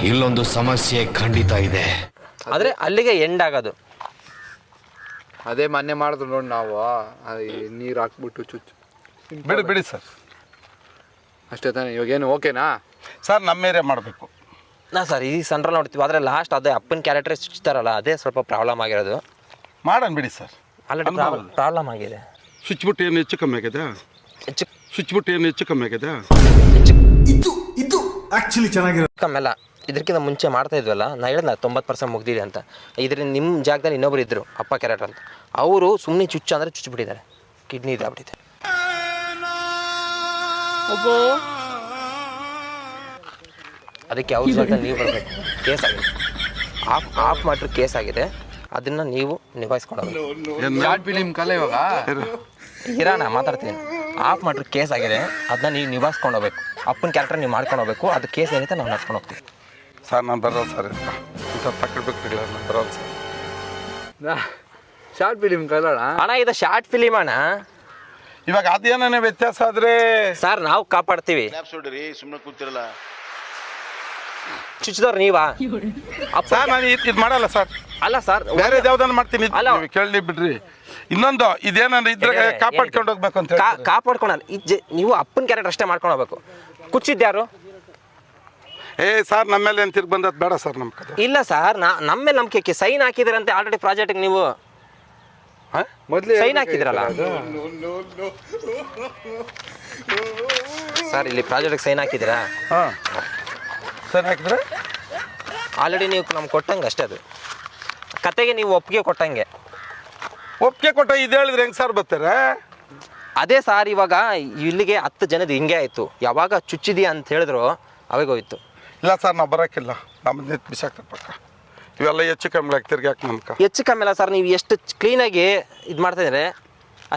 ಇಲ್ಲೊಂದು ಸಮಸ್ಯೆ ಖಂಡಿತ ಇದೆ. ಆದರೆ ಅಲ್ಲಿಗೆ ಎಂಡ್ ಆಗೋದು. ಅದೇ ಮೊನ್ನೆ ಮಾಡಿದ್ರು ನೋಡಿ ನಾವು. ನೀರು ಹಾಕ್ಬಿಟ್ಟು ಚುಚ್ಚು. ಬಿಡಿ ಬಿಡಿ ಸರ್. ಅಷ್ಟೇ ತಾನೇ ಇವಾಗೇನು ಓಕೆನಾ? ಸರ್ ನಮ್ಮ ಏರಿಯಾ ಮಾಡಬೇಕು. ನಾ ಸರ್ ಈ ಸೆಂಟ್ರಲ್ ನೋಡ್ತೀವಿ. ಆದರೆ ಲಾಸ್ಟ್ ಅದೇ ಅಪ್ಪನ ಕ್ಯಾರೆಕ್ಟರ್ ಚುಚ್ತಾರಲ್ಲ ಅದೇ ಸ್ವಲ್ಪ ಪ್ರಾಬ್ಲಮ್ ಆಗಿರೋದು. ಮಾಡೋಣ ಬಿಡಿ ಸರ್. ಆಲ್ರೆಡಿ. ಪ್ರಾಬ್ಲಮ್ ಆಗಿದೆ. ಸ್ವಿಚ್ ಬಿಟ್ಟು ಏನು ಹೆಚ್ಚು ಕಮ್ಮಿ ಆಗಿದೆ? ಹೆಚ್ಚು ಸ್ವಿಚ್ ಬಿಟ್ಟು ಏನು ಹೆಚ್ಚು ಕಮ್ಮಿ ಆಗಿದೆ? ಹೆಚ್ಚು ಇದು ಇದು ಆಕ್ಚುಲಿ ಚೆನ್ನಾಗಿರೋ ಕಮ್ಮೆಲ್ಲ ಇದಕ್ಕಿಂತ ಮುಂಚೆ ಮಾಡ್ತಾ ಇದ್ವಲ್ಲ ನಾ ಹೇಳಿದ್ನ ತೊಂಬತ್ತು ಪರ್ಸೆಂಟ್ ಮುಗ್ದಿದೆ ಅಂತ. ಇದರಿಂದ ನಿಮ್ಮ ಜಾಗದಲ್ಲಿ ಇನ್ನೊಬ್ರು ಇದ್ದರು ಅಪ್ಪ ಕ್ಯಾರೆಕ್ಟರ್ ಅಂತ. ಅವರು ಸುಮ್ಮನೆ ಚುಚ್ಚ ಅಂದರೆ ಚುಚ್ಚಿಬಿಟ್ಟಿದ್ದಾರೆ ಕಿಡ್ನಿ ಇದಾಗ್ಬಿಟ್ಟಿದೆ ಅದಕ್ಕೆ ಅವ್ರ ಜಾಗದಲ್ಲಿ ನೀವು ಬರಬೇಕು. ಕೇಸ್ ಆಗಿದೆ. ಆಫ್ ಆಫ್ ಮಾಡಿರೋ ಕೇಸ್ ಆಗಿದೆ. ಅದನ್ನು ನೀವು ನಿಭಾಯಿಸ್ಕೊಂಡು ಹೋಗ್ಬೇಕು. ಶಾರ್ಟ್ ಫಿಲಿಮ್ ಕಲೆ ಇವಾಗ. ಇರೋಣ ಮಾತಾಡ್ತೀನಿ. ಆಫ್ ಮಾಡಿರೋ ಕೇಸ್ ಆಗಿದೆ. ಅದನ್ನ ನೀವು ನಿಭಾಯಿಸ್ಕೊಂಡು ಹೋಗ್ಬೇಕು. ಅಪ್ಪನ ಕ್ಯಾರೆಕ್ಟರ್ ನೀವು ಮಾಡ್ಕೊಂಡು ಹೋಗ್ಬೇಕು. ಅದು ಕೇಸ್ ಏನಿದೆ ನಾವು ನಡ್ಕೊಂಡು ಹೋಗ್ತೀವಿ. ಸರ್ ನಾನು ಬರೋದು ಸರ್ ಇಂಥ ನಾನು ಬರೋದು ಸರ್ ಶಾರ್ಟ್ ಫಿಲಿಮ್ ಕಲೋಣ ಅಣ್ಣ ಇದು ಶಾರ್ಟ್ ಫಿಲಿಮ್ ಅಣ್ಣ. ಇವಾಗ ಅದೇನೇ ವ್ಯತ್ಯಾಸ ಆದರೆ ಸರ್ ನಾವು ಕಾಪಾಡ್ತೀವಿ. ಸುಡ್ರಿ ಸುಮ್ಮನೆ ಕೂತಿರಲ್ಲ. ಚುಚ್ಚಿದವ್ರು ನೀವಾ? ಅಪ್ಪ ಸರ್ ನಾನು ಇದು ಮಾಡಲ್ಲ ಸರ್. ಅಲ್ಲ ಸರ್ ಬೇರೆ ಯಾವ್ದನ್ನ ಮಾಡ್ತೀನಿ. ಅಲ್ಲ. ನೀವು ಕೇಳಿ ಬಿಡ್ರಿ. ಇನ್ನೊಂದು ಇದೇನಾದ್ರು ಇದ್ರೆ? ಕಾಪಾಡ್ಕೊಂಡು ಹೋಗ್ಬೇಕು ಅಂತ ಕಾ- ಹೇಳ್ತಾರೆ. ಕಾಪಾಡ್ಕೊಳಲ್ಲ. ಈ ಜೆ ನೀವು ಅಪ್ಪನ ಕ್ಯಾರೆಕ್ಟರ್ ಅಷ್ಟೇ ಮಾಡ್ಕೊಂಡು ಹೋಗ್ಬೇಕು. ಕುಚ್ಚಿದ್ಯಾರು ಏ ಸರ್ ನಮ್ಮ ಮೇಲೆ ಏನು ತಿರ್ಗಿ ಬಂದದ್ದು ಬೇಡ ಸರ್ ನಮ್ಮ ಕಡೆ ಇಲ್ಲ ಸರ್ ನಾ ನಮ್ಮ ಮೇಲೆ ನಂಬಿಕೆ ಸೈನ್ ಹಾಕಿದ್ರಂತೆ ಆಲ್ರೆಡಿ ಪ್ರಾಜೆಕ್ಟ್ಗೆ ನೀವು. ಹಾಂ? ಮೊದ್ಲು ಸೈನ್ ಹಾಕಿದ್ರಲ್ಲ? ಸರ್ ಇಲ್ಲಿ ಪ್ರಾಜೆಕ್ಟ್ಗೆ ಸೈನ್ ಹಾಕಿದಿರಾ ಹಾಂ. ಸರ್ ಹಾಕಿದ್ರೆ? ಆಲ್ರೆಡಿ ನೀವು ನಮ್ಗೆ ಕೊಟ್ಟಂಗೆ ಅಷ್ಟೇ ಅದು. ಕತೆಗೆ ನೀವು ಒಪ್ಪಿಗೆ ಕೊಟ್ಟಂಗೆ. ಒಪ್ಪಿಗೆ ಕೊಟ್ಟ ಇದು ಹೇಳಿದ್ರೆ ಹೆಂಗೆ ಸರ್ ಬರ್ತಾರೆ? ಅದೇ ಸಾರ್ ಇವಾಗ ಇಲ್ಲಿಗೆ ಹತ್ತು ಜನದ ಹಿಂಗೆ ಆಯಿತು. ಯಾವಾಗ ಚುಚ್ಚಿದೀಯ ಅಂತ ಹೇಳಿದ್ರು ಅವಾಗ ಹೋಯ್ತು. ಇಲ್ಲ ಸರ್ ನಾವು ಬರೋಕ್ಕಿಲ್ಲ ನಮ್ಮ ನಿಂತು ಬಿಸಾಕ್ತಾರೆ ಪಕ್ಕ. ಇವೆಲ್ಲ ಹೆಚ್ಚು ಕಮ್ಮಿ ತಿರ್ಗಿ ಹಾಕಿ ನಮ್ಗೆ ಹೆಚ್ಚು ಕಮ್ಮಿ ಇಲ್ಲ ಸರ್ ನೀವು ಎಷ್ಟು ಕ್ಲೀನಾಗಿ ಇದು ಮಾಡ್ತಾ ಇದ್ರೆ